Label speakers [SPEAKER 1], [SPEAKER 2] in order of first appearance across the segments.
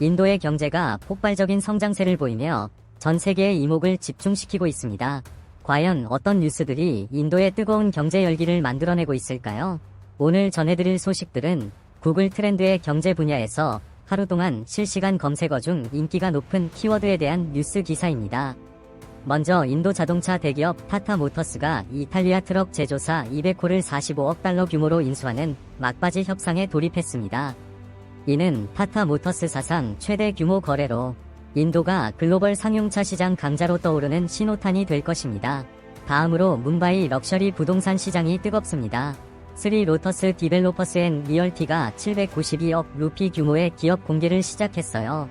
[SPEAKER 1] 인도의 경제가 폭발적인 성장세를 보이며 전 세계의 이목을 집중시키고 있습니다. 과연 어떤 뉴스들이 인도의 뜨거운 경제 열기를 만들어내고 있을까요? 오늘 전해드릴 소식들은 구글 트렌드의 경제 분야에서 하루 동안 실시간 검색어 중 인기가 높은 키워드에 대한 뉴스 기사입니다. 먼저 인도 자동차 대기업 타타 모터스가 이탈리아 트럭 제조사 200호를 45억 달러 규모로 인수하는 막바지 협상에 돌입했습니다. 이는 타타 모터스 사상 최대 규모 거래로 인도가 글로벌 상용차 시장 강자로 떠오르는 신호탄이 될 것입니다. 다음으로 문바이 럭셔리 부동산 시장이 뜨겁습니다. 스리 로터스 디벨로퍼스 앤 리얼티가 792억 루피 규모의 기업 공개를 시작했어요.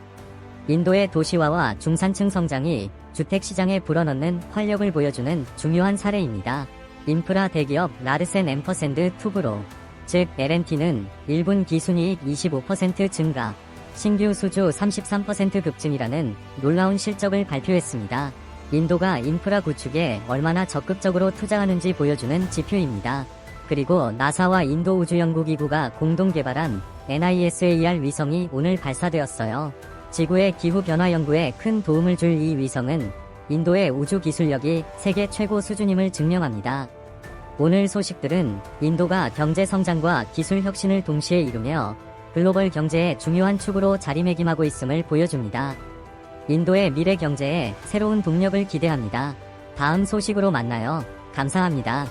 [SPEAKER 1] 인도의 도시화와 중산층 성장이 주택 시장에 불어넣는 활력을 보여주는 중요한 사례입니다. 인프라 대기업 라르센 앰퍼샌드 투브로, 즉 L&T는 1분 기순이익 25% 증가, 신규 수주 33% 급증이라는 놀라운 실적을 발표했습니다. 인도가 인프라 구축에 얼마나 적극적으로 투자하는지 보여주는 지표입니다. 그리고 나사와 인도 우주연구기구가 공동 개발한 NISAR 위성이 오늘 발사되었어요. 지구의 기후 변화 연구에 큰 도움을 줄 이 위성은 인도의 우주 기술력이 세계 최고 수준임을 증명합니다. 오늘 소식들은 인도가 경제 성장과 기술 혁신을 동시에 이루며 글로벌 경제의 중요한 축으로 자리매김하고 있음을 보여줍니다. 인도의 미래 경제에 새로운 동력을 기대합니다. 다음 소식으로 만나요. 감사합니다.